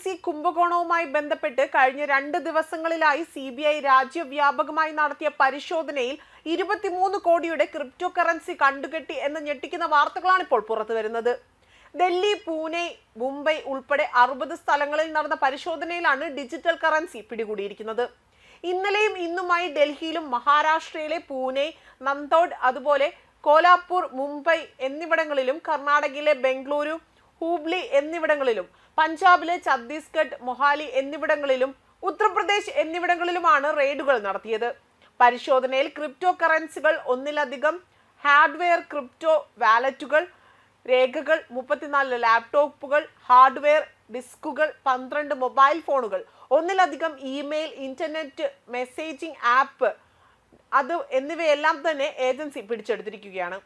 Currency കുംഭകോണവുമായി ബന്ധപ്പെട്ട് കഴിഞ്ഞ രണ്ട് ദിവസങ്ങളിലായി സി ബി ഐ രാജ്യവ്യാപകമായി നടത്തിയ പരിശോധനയിൽ ഇരുപത്തിമൂന്ന് കോടിയുടെ ക്രിപ്റ്റോ കറൻസി കണ്ടുകെട്ടി എന്ന് ഞെട്ടിക്കുന്ന വാർത്തകളാണ് ഇപ്പോൾ പുറത്തു വരുന്നത്. ഡൽഹി പൂനെ മുംബൈ ഉൾപ്പെടെ അറുപത് സ്ഥലങ്ങളിൽ നടന്ന പരിശോധനയിലാണ് ഡിജിറ്റൽ കറൻസി പിടികൂടിയിരിക്കുന്നത്. ഇന്നലെയും ഇന്നുമായി ഡൽഹിയിലും മഹാരാഷ്ട്രയിലെ പൂനെ നന്ദോഡ് അതുപോലെ കോലാപ്പൂർ മുംബൈ എന്നിവിടങ്ങളിലും കർണാടകയിലെ ബംഗളൂരു ഹൂബ്ലി എന്നിവിടങ്ങളിലും പഞ്ചാബിലെ ഛത്തീസ്ഗഡ് മൊഹാലി എന്നിവിടങ്ങളിലും ഉത്തർപ്രദേശ് എന്നിവിടങ്ങളിലുമാണ് റെയ്ഡുകൾ നടത്തിയത്. പരിശോധനയിൽ ക്രിപ്റ്റോ കറൻസികൾ ഒന്നിലധികം ഹാർഡ്വെയർ ക്രിപ്റ്റോ വാലറ്റുകൾ രേഖകൾ മുപ്പത്തിനാല് ലാപ്ടോപ്പുകൾ ഹാർഡ്വെയർ ഡിസ്കുകൾ പന്ത്രണ്ട് മൊബൈൽ ഫോണുകൾ ഒന്നിലധികം ഇമെയിൽ ഇന്റർനെറ്റ് മെസ്സേജിംഗ് ആപ്പ് അത് എന്നിവയെല്ലാം തന്നെ ഏജൻസി പിടിച്ചെടുത്തിരിക്കുകയാണ്.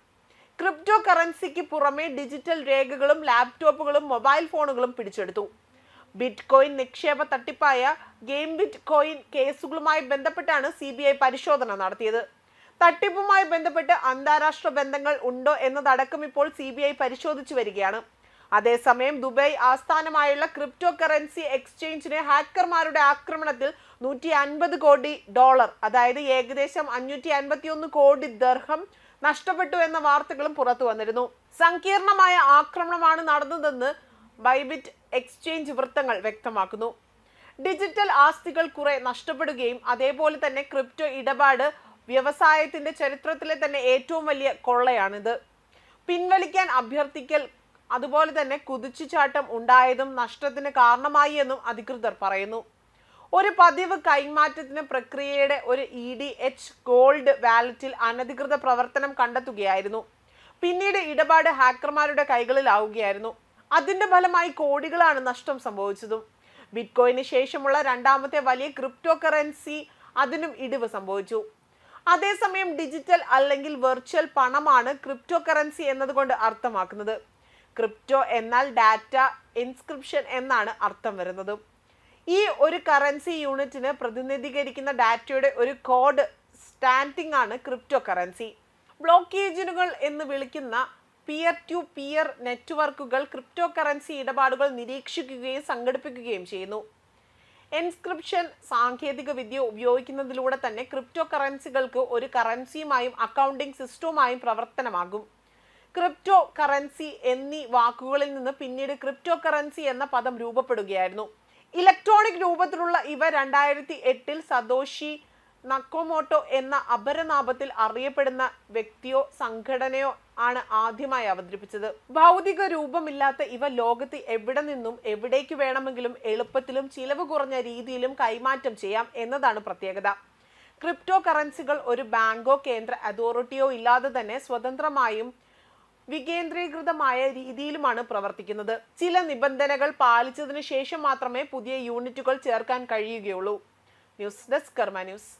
ക്രിപ്റ്റോ കറൻസിക്ക് പുറമെ ഡിജിറ്റൽ രേഖകളും ലാപ്ടോപ്പുകളും മൊബൈൽ ഫോണുകളും പിടിച്ചെടുത്തു. ബിറ്റ് കോയിൻ നിക്ഷേപ തട്ടിപ്പായ ഗെയിം ബിറ്റ് കോയിൻ കേസുകളുമായി ബന്ധപ്പെട്ടാണ് സി ബി ഐ പരിശോധന നടത്തിയത്. തട്ടിപ്പുമായി ബന്ധപ്പെട്ട് അന്താരാഷ്ട്ര ബന്ധങ്ങൾ ഉണ്ടോ എന്നതടക്കം ഇപ്പോൾ സി ബി ഐ പരിശോധിച്ചു വരികയാണ്. അതേസമയം ദുബായ് ആസ്ഥാനമായുള്ള ക്രിപ്റ്റോ കറൻസി എക്സ്ചേഞ്ചിനെ ഹാക്കർമാരുടെ ആക്രമണത്തിൽ നൂറ്റി അൻപത് കോടി ഡോളർ അതായത് ഏകദേശം അഞ്ഞൂറ്റി അൻപത്തി ഒന്ന് കോടി ദർഹം നഷ്ടപ്പെട്ടു എന്ന വാർത്തകളും പുറത്തു വന്നിരുന്നു. സങ്കീർണമായ ആക്രമണമാണ് നടന്നതെന്ന് ബൈബിറ്റ് എക്സ്ചേഞ്ച് വൃത്തങ്ങൾ വ്യക്തമാക്കുന്നു. ഡിജിറ്റൽ ആസ്തികൾ കുറെ നഷ്ടപ്പെടുകയും അതേപോലെ തന്നെ ക്രിപ്റ്റോ ഇടപാട് വ്യവസായത്തിന്റെ ചരിത്രത്തിലെ തന്നെ ഏറ്റവും വലിയ കൊള്ളയാണിത്. പിൻവലിക്കാൻ അഭ്യർത്ഥിക്കൽ അതുപോലെ തന്നെ കുതിച്ചുചാട്ടം ഉണ്ടായതും നഷ്ടത്തിന് കാരണമായി എന്നും അധികൃതർ പറയുന്നു. ഒരു പതിവ് കൈമാറ്റത്തിന് പ്രക്രിയയുടെ ഒരു ഇ ഡി എച്ച് ഗോൾഡ് വാലറ്റിൽ അനധികൃത പ്രവർത്തനം കണ്ടെത്തുകയായിരുന്നു. പിന്നീട് ഇടപാട് ഹാക്കർമാരുടെ കൈകളിലാവുകയായിരുന്നു. അതിന്റെ ഫലമായി കോടികളാണ് നഷ്ടം സംഭവിച്ചതും. ബിറ്റ്കോയിന് ശേഷമുള്ള രണ്ടാമത്തെ വലിയ ക്രിപ്റ്റോ കറൻസി അതിനും ഇടിവ് സംഭവിച്ചു. അതേസമയം ഡിജിറ്റൽ അല്ലെങ്കിൽ വെർച്വൽ പണമാണ് ക്രിപ്റ്റോ കറൻസി എന്നതുകൊണ്ട് അർത്ഥമാക്കുന്നത്. ക്രിപ്റ്റോ എന്നാൽ ഡാറ്റ ഇൻസ്ക്രിപ്ഷൻ എന്നാണ് അർത്ഥം വരുന്നത്. ഈ ഒരു കറൻസി യൂണിറ്റിന് പ്രതിനിധീകരിക്കുന്ന ഡാറ്റയുടെ ഒരു കോഡ് സ്റ്റാൻഡിംഗ് ആണ് ക്രിപ്റ്റോ കറൻസി ബ്ലോക്കേജിനുകൾ എന്ന് വിളിക്കുന്ന പിയർ ടു പിയർ നെറ്റ്വർക്കുകൾ ക്രിപ്റ്റോ കറൻസി ഇടപാടുകൾ നിരീക്ഷിക്കുകയും സംഘടിപ്പിക്കുകയും ചെയ്യുന്നു. എൻസ്ക്രിപ്ഷൻ സാങ്കേതിക വിദ്യ ഉപയോഗിക്കുന്നതിലൂടെ തന്നെ ക്രിപ്റ്റോ കറൻസികൾക്ക് ഒരു കറൻസിയുമായും അക്കൗണ്ടിംഗ് സിസ്റ്റവുമായും പ്രവർത്തനമാകും. ക്രിപ്റ്റോ കറൻസി എന്നീ വാക്കുകളിൽ നിന്ന് പിന്നീട് ക്രിപ്റ്റോ കറൻസി എന്ന പദം രൂപപ്പെടുകയായിരുന്നു. ഇലക്ട്രോണിക് രൂപത്തിലുള്ള ഇവ രണ്ടായിരത്തി എട്ടിൽ സതോഷി നക്കോമോട്ടോ എന്ന അപരനാമത്തിൽ അറിയപ്പെടുന്ന വ്യക്തിയോ സംഘടനയോ ആണ് ആദ്യമായി അവതരിപ്പിച്ചത്. ഭൗതിക രൂപമില്ലാത്ത ഇവ ലോകത്ത് എവിടെ നിന്നും എവിടേക്ക് വേണമെങ്കിലും എളുപ്പത്തിലും ചിലവ് കുറഞ്ഞ രീതിയിലും കൈമാറ്റം ചെയ്യാം എന്നതാണ് പ്രത്യേകത. ക്രിപ്റ്റോ കറൻസികൾ ഒരു ബാങ്കോ കേന്ദ്ര അതോറിറ്റിയോ ഇല്ലാതെ തന്നെ സ്വതന്ത്രമായും വികേന്ദ്രീകൃതമായ രീതിയിലുമാണ് പ്രവർത്തിക്കുന്നത്. ചില നിബന്ധനകൾ പാലിച്ചതിനു ശേഷം മാത്രമേ പുതിയ യൂണിറ്റുകൾ ചേർക്കാൻ കഴിയുകയുള്ളൂ. News desk Karma news.